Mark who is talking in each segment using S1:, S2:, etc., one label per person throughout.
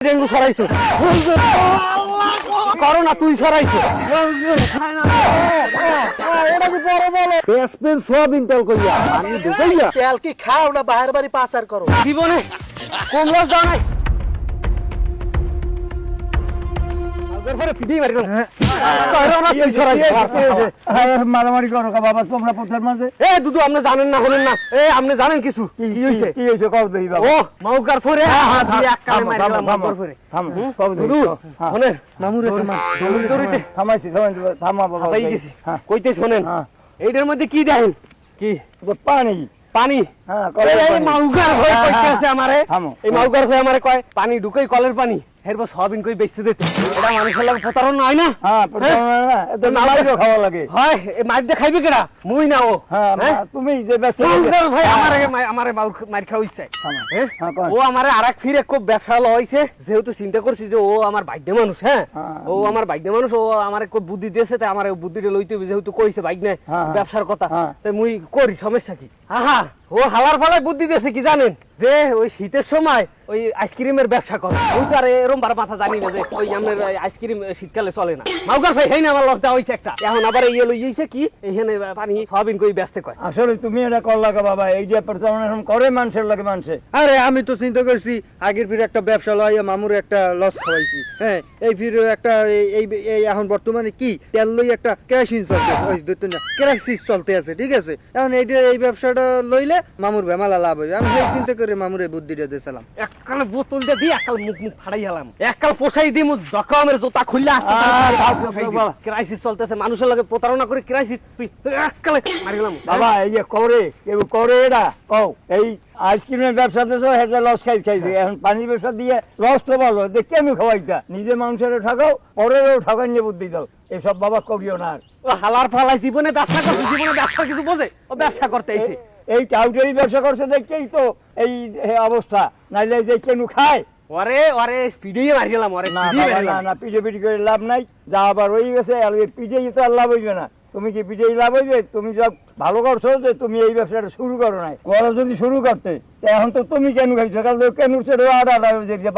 S1: Dengue সরাইছো corona তুই সরাইছো পেসপেন soybean তেল কইয়া। আমি ঢুকাইয়া
S2: তেল কি খাও না বাহির বাড়ি পাচার করো?
S1: জীবনে কোন রস দাও নাই?
S3: মারামারি করো বাবা তোমরা পথের মাঝে।
S1: এ দুদু আপনি জানেন না হলেন না। এ আপনি জানেন কিছু? কি হইছে?
S3: কি হয়েছে কব দেই বাবা।
S1: ও মাউকার পরে হাত দিয়ে এক কানে মারি
S3: থামো,
S1: গেলাম
S3: থামো,
S1: মাউকার পরে
S3: থামো,
S1: হুম?
S3: দেই,
S1: দুদু
S3: হ্যাঁ।
S1: মামুরে থামা দৌড়িতে
S3: থামাইছি থামাইছি থামা বাবা
S1: হাবাই গেছি।
S3: হ্যাঁ।
S1: কইতে শোনেন।
S3: হ্যাঁ।
S1: এইটার মধ্যে কি দেখেন? কি?
S3: পানি।
S1: পানি?
S3: হ্যাঁ,
S1: এই
S3: পানি।
S1: হয়ে
S3: হ্যাঁ, হ্যাঁ,
S1: আছে আমারে এই মাউগার হয়ে আমারে কয় পানি ঢুকাই কলের পানি। সবিন কই বেচতে দিতে এটা মানুষের লাগে প্রতারণা হয় না।
S3: হ্যাঁ নালাইরও খাওয়া লাগে।
S1: হয় এই মাইর দিয়ে খাইবে কেডা? মুই না ও।
S3: হ্যাঁ
S1: হ্যাঁ?
S3: তুমি যে ব্যস্ত
S1: ভাই আমারে মার খাওয়া। হ্যাঁ?
S3: হ্যাঁ।
S1: ও আমারে আরেক ফিরে খুব ব্যবসা যেহেতু চিন্তা করছি যে ও আমার বাইদ্য মানুষ হ্যাঁ?
S3: হ্যাঁ।
S1: ও আমার বাইদ্য মানুষ ও আমার খুব বুদ্ধি দিয়েছে তাই আমার বুদ্ধিটা লইতে হবে, যেহেতু কইছে বাইক নেই
S3: হ্যাঁ, হ্যাঁ।
S1: ব্যবসার কথা।
S3: হ্যাঁ।
S1: তাই মুই করি সমস্যা কি? আহা ও হালার ফালায় বুদ্ধি দিয়েছে কি জানেন? যে ওই শীতের সময় ওই আইসক্রিমের ব্যবসা করে। ওই তো আর এরম বার মাথা জানি না যে ওই আমাদের আইসক্রিম শীতকালে চলে না। মাউগার ভাই হেই না আমার দেওয়া হয়েছে একটা। এখন আবার ইয়ে লইছে কি? এইখানে পানি সয়াবিন কই ব্যস্ত কয়?
S3: আসলে তুমি এটা করলা কা বাবা এই যে প্রতারণা এরকম করে মানুষের লাগে মানুষে।
S4: আরে আমি তো চিন্তা করছি আগের ফিরে একটা ব্যবসা লইয়া মামুর একটা লস খাওয়াইছি। হ্যাঁ এই ফিরে একটা এই- এই এই এখন বর্তমানে কি? তেল লই একটা কেরাসিন চলতে ওই দুটো না কেরাসিস চলতে আছে ঠিক আছে? এখন এইটা এই ব্যবসাটা লইলে মামুর বেমালা লাভ হবে আমি সেই চিন্তা করে মামুর এই বুদ্ধিটা দিয়েছিলাম।
S1: এককালে বোতল দিয়ে এককাল মুখ মুখ ফাড়াই এককাল পোষাই জোতা খুললে। ক্রাইসিস চলতেছে মানুষের লাগে প্রতারণা করে ক্রাইসিস তুই এককালে মারি গেলাম।
S3: বাবা এই যে করে কেউ করে এটা কও এই আইসক্রিমের ব্যবসা তো হেটা লস খাই খাইছে এখন পানির ব্যবসা দিয়ে লস তো ভালো দেখে আমি খাওয়াইতা? নিজে মানুষের ঠকাও পরেরও ঠকাই নিয়ে বুদ্ধি দাও এসব বাবা করিও না আর।
S1: হালার ফালাই জীবনে ব্যবসা করছে জীবনে ব্যবসা কিছু বোঝে? ও ব্যবসা করতে আইছে।
S3: এই টাউটারি ব্যবসা করছে দেখেই তো এই অবস্থা নাইলে যে কেন খায়
S1: ওরে ওরে স্পিডে মারি গেলাম ওরে
S3: না না না পিঠে পিঠে করে লাভ নাই যা আবার হয়ে গেছে আর পিঠে তো আর লাভ হইবে না তুমি কি পিঠে লাভ হইবে তুমি যা ভালো করছ যে তুমি এই ব্যবসাটা শুরু করো নাই করো যদি শুরু করতে তা এখন তো তুমি কেন খাইছো কারণ কেন সেটা আড়া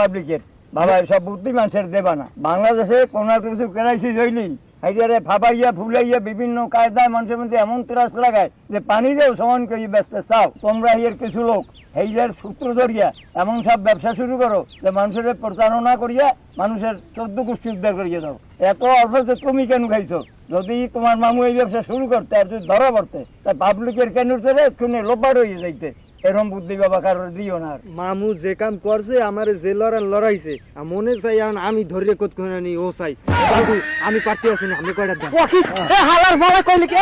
S3: পাবলিকের বাবা সব বুদ্ধি মানুষের দেবা না বাংলাদেশে কোনো একটা কিছু ক্রাইসিস হইলি হাইডিয়ারে ফাবাইয়া ফুলাইয়া বিভিন্ন কায়দায় মানুষের মধ্যে এমন ত্রাস লাগায় যে পানি দেও সমান করে, ব্যস্ত চাও। তোমরা এর কিছু লোক হেইজার সূত্র ধরিয়া এমন সব ব্যবসা শুরু করো যে মানুষের প্রতারণা করিয়া মানুষের চোদ্দ গোষ্ঠী উদ্ধার করিয়ে দাও। এত অর্থ যে তুমি কেন খাইছো? যদি তোমার মামু এই ব্যবসা শুরু করতে আর যদি ধরা পড়তে, তাই পাবলিকের কেন লোপার হয়ে যাইতে। এরকম বুদ্ধি বাবা কারোর দিও না
S4: মামু যে কাম করছে আমার যে লড়ান লড়াইছে। মনে চাই আমি ধরে কত করে নি ও চাই। আমি পারতে আছি না আমি কয়টা
S1: হালার ফালাই কইলে কি